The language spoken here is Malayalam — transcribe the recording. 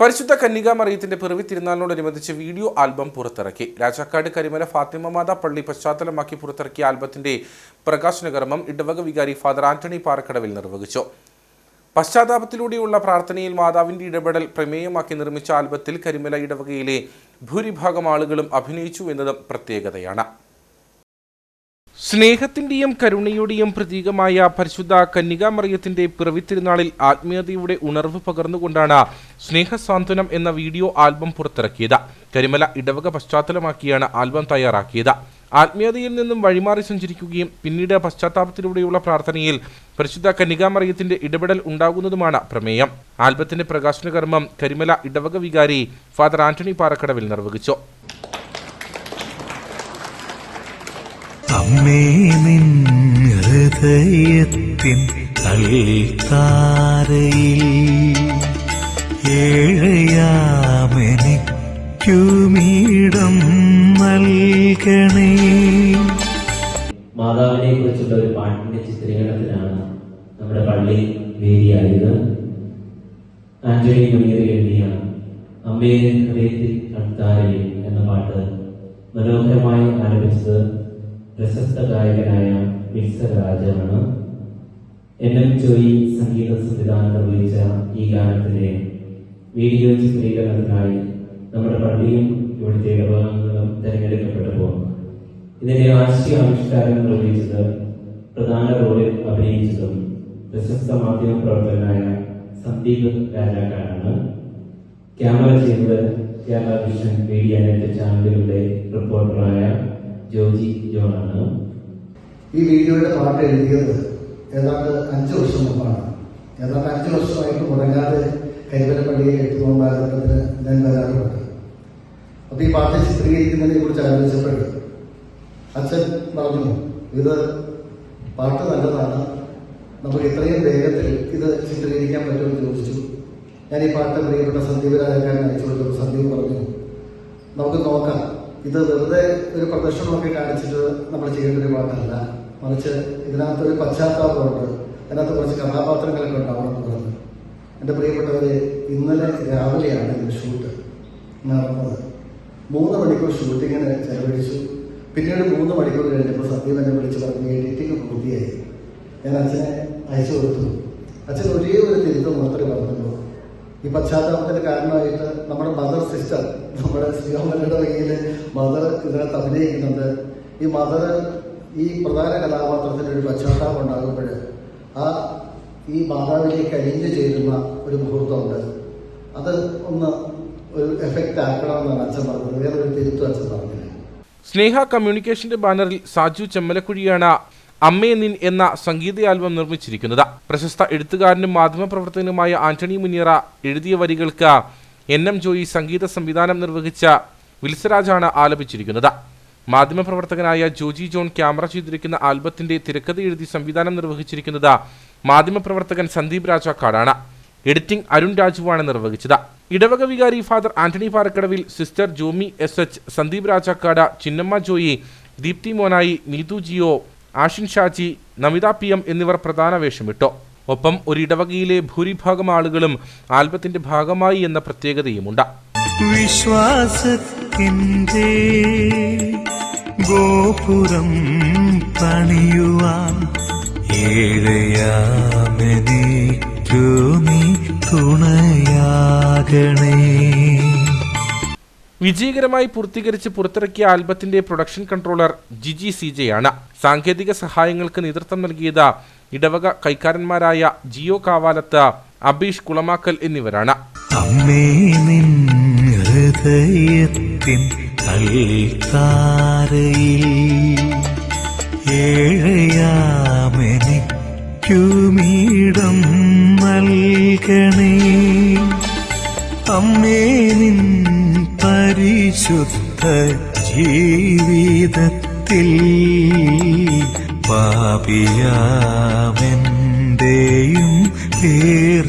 പരിശുദ്ധ കന്യകാമറിയത്തിന്റെ പിറവി തിരുനാളിനോടനുബന്ധിച്ച് വീഡിയോ ആൽബം പുറത്തിറക്കി. രാജാക്കാട് കരിമല ഫാത്തിമമാത പള്ളി പശ്ചാത്തലമാക്കി പുറത്തിറക്കിയ ആൽബത്തിന്റെ പ്രകാശന കർമ്മം ഇടവക വികാരി ഫാദർ ആന്റണി പാറക്കടവിൽ നിർവഹിച്ചു. പശ്ചാത്താപത്തിലൂടെയുള്ള പ്രാർത്ഥനയിൽ മാതാവിന്റെ ഇടപെടൽ പ്രമേയമാക്കി നിർമ്മിച്ച ആൽബത്തിൽ കരിമല ഇടവകയിലെ ഭൂരിഭാഗം ആളുകളും അഭിനയിച്ചു എന്നതും പ്രത്യേകതയാണ്. സ്നേഹത്തിന്റെയും കരുണയുടെയും പ്രതീകമായ പരിശുദ്ധ കന്യകാമറിയത്തിന്റെ പിറവിത്തിരുനാളിൽ ആത്മീയതയുടെ ഉണർവ് പകർന്നുകൊണ്ടാണ് സ്നേഹസാന്ത്വനം എന്ന വീഡിയോ ആൽബം പുറത്തിറക്കിയത്. കരിമല ഇടവക പശ്ചാത്തലമാക്കിയാണ് ആൽബം തയ്യാറാക്കിയത്. ആത്മീയതയിൽ നിന്നും വഴിമാറി സഞ്ചരിക്കുകയും പിന്നീട് പശ്ചാത്താപത്തിലൂടെയുള്ള പ്രാർത്ഥനയിൽ പരിശുദ്ധ കന്യകാമറിയത്തിന്റെ ഇടപെടൽ ഉണ്ടാകുന്നതുമാണ് പ്രമേയം. ആൽബത്തിന്റെ പ്രകാശന കർമ്മം കരിമല ഇടവക വികാരി ഫാദർ ആന്റണി പാറക്കടവിൽ നിർവഹിച്ചു. അമ്മേ നിൻ ഹൃദയത്തിൻ കൽത്താരയിൽ ഏഴയാമെനിക്കുമീടം നൽകണേ. മാതാവിനെ കുറിച്ചുള്ള ഒരു പാട്ടിന്റെ ചിത്രീകരണത്തിനാണ് നമ്മുടെ പള്ളി വേദിയായത്. ആന്റണി മുനിയർ എഴുതിയ അമ്മയെ ഹൃദയത്തിൽ കൺതാരയിൽ എന്ന പാട്ട് മനോഹരമായി ആരംഭിച്ചത് പ്രശസ്ത ഗായകനായ മിക്സർ രാജാണ് എൻ എം ജോയി സംഗീത സംവിധാനം നിർവഹിച്ച ഈ ഗാനത്തിന്റെ വീഡിയോ ചിത്രീകരണത്തിനായി നമ്മുടെ പള്ളിയും ഇവിടുത്തെ ഇടവകങ്ങളും തിരഞ്ഞെടുക്കപ്പെട്ടപ്പോൾ ഇതിന്റെ ആശയ ആവിഷ്കാരം നിർവഹിച്ചത് പ്രധാന റോളിൽ അഭിനയിച്ചതും പ്രശസ്ത മാധ്യമ പ്രവർത്തകനായ സന്ദീപ് രാജാക്കാരാണ്. ക്യാമറ ചെയ്തത് കേരള വിഷൻ മീഡിയ നെറ്റ് ചാനലുകളുടെ റിപ്പോർട്ടറായ ജോജി ജോണാണ്. ഈ വീഡിയോയുടെ പാട്ട് എഴുതിയത് ഏതാണ്ട് അഞ്ച് വർഷം മുമ്പാണ്. ഏതാണ്ട് അഞ്ച് വർഷമായിട്ട് മുടങ്ങാതെ കൈവരപ്പള്ളിയെ എട്ടുനോമ്പാകുന്നതിന് ഞാൻ വരാറുണ്ട് അപ്പൊ ഈ പാട്ട് ചിത്രീകരിക്കുന്നതിനെ കുറിച്ച് ആലോചിച്ചപ്പോൾ അച്ഛൻ പറഞ്ഞു ഇത് പാട്ട് നല്ലതാണ്. നമുക്ക് ഇത്രയും വേഗത്തിൽ ഇത് ചിത്രീകരിക്കാൻ പറ്റുമെന്ന് ചോദിച്ചു. ഞാൻ ഈ പാട്ട് പ്രിയപ്പെട്ട സന്ദീപ് രാജാക്കാരൻ അയച്ചു കൊടുത്തു സന്ദീപ് പറഞ്ഞു നമുക്ക് നോക്കാം. ഇത് വെറുതെ ഒരു പ്രദർശനമൊക്കെ കാണിച്ചിട്ട് നമ്മൾ ചെയ്യേണ്ട ഒരു പാട്ടല്ല മറിച്ച് ഇതിനകത്ത് ഒരു പശ്ചാത്താപമുണ്ട്. അതിനകത്ത് കുറച്ച് കഥാപാത്രങ്ങളൊക്കെ ഉണ്ടാവണം എന്ന് പറഞ്ഞു എന്റെ പ്രിയപ്പെട്ടവരെ ഇന്നലെ രാവിലെയാണ് ഇതിന്റെ ഷൂട്ട്. നടന്നത്. മൂന്ന് മണിക്കൂർ ഷൂട്ടിങ്ങിന് ചെലവഴിച്ചു. പിന്നീട് മൂന്ന് മണിക്കൂർ കഴിഞ്ഞപ്പോൾ സത്യം എന്നെ വിളിച്ച് പറഞ്ഞു എഡിറ്റിംഗ് പൂർത്തിയായി. ഞാൻ അച്ഛനെ അയച്ചു കൊടുത്തു. അച്ഛൻ ഒരേ ഒരു തിരുത്ത് മാത്രമേ പറഞ്ഞുള്ളൂ ഈ പശ്ചാത്തലത്തിന് കാരണമായിട്ട് നമ്മുടെ മദർ സിസ്റ്റർ നമ്മുടെ ശ്രീരാമന്റെ വകയിൽ മദർ ഇതിനകത്ത് അഭിനയിക്കുന്നുണ്ട്. ഈ മദർ ഈ പ്രധാന കഥാപാത്രത്തിന് ഒരു പശ്ചാത്താപം ഉണ്ടാകുമ്പോൾ ആ ഈ മാതാവിലേക്ക് അലിഞ്ഞു ചേരുന്ന ഒരു മുഹൂർത്തമുണ്ട്. അത് ഒന്ന് ഒരു എഫക്റ്റ് ആക്കണമെന്നാണ് അച്ഛൻ പറഞ്ഞത്. വേറൊരു തിരുത്തും അച്ഛൻ പറഞ്ഞില്ല. സ്നേഹ കമ്മ്യൂണിക്കേഷന്റെ ബാനറിൽ സാജു ചെമ്മലക്കുഴിയാണ് അമ്മേ നിൻ എന്ന സംഗീത ആൽബം നിർമ്മിച്ചിരിക്കുന്നത്. പ്രശസ്ത എഴുത്തുകാരനും മാധ്യമപ്രവർത്തകനുമായ ആന്റണി മുനിയറ എഴുതിയ വരികൾക്ക് എൻ എം ജോയി സംഗീത സംവിധാനം നിർവഹിച്ച വിൽസരാജാണ് ആലപിച്ചിരിക്കുന്നത്. മാധ്യമപ്രവർത്തകനായ ജോജി ജോൺ ക്യാമറ ചെയ്തിരിക്കുന്ന ആൽബത്തിന്റെ തിരക്കഥ എഴുതി സംവിധാനം നിർവഹിച്ചിരിക്കുന്നത് മാധ്യമപ്രവർത്തകൻ സന്ദീപ് രാജാക്കാടാണ്. എഡിറ്റിംഗ് അരുൺ രാജുവാണ് നിർവഹിച്ചത്. ഇടവക വികാരി father Antony Parakkadavil sister Jomi S H Sandeep Rajakkad Chinnamma Joy Deepthi Monayi Neethu Jio Ashin Shaji Namitha P M എന്നിവർ പ്രധാന വേഷമിട്ടു ഒപ്പം ഒരു ഇടവകയിലെ ഭൂരിഭാഗം ആളുകളും ആൽബത്തിന്റെ ഭാഗമായി എന്ന പ്രത്യേകതയുമുണ്ട്. ഗോപുരം പണിയുവാൻ ഏഴയാമെനിക്കു നീ തുണയാകണേ വിജയകരമായി പൂർത്തീകരിച്ച് പുറത്തിറക്കിയ ആൽബത്തിന്റെ production controller Giji C J ആണ്. സാങ്കേതിക സഹായങ്ങൾക്ക് നേതൃത്വം നൽകിയത് ഇടവക കൈക്കാരന്മാരായ ജിയോ കാവാലത്ത് അബീഷ് കുളമാക്കൽ എന്നിവരാണ്. ഏഴയാമെനിക്കുമീടം നൽകണേ. അമ്മേ നിൻ പരിശുദ്ധ ജീവിതത്തിൽ പാപിയാമെന്റെയും പേർ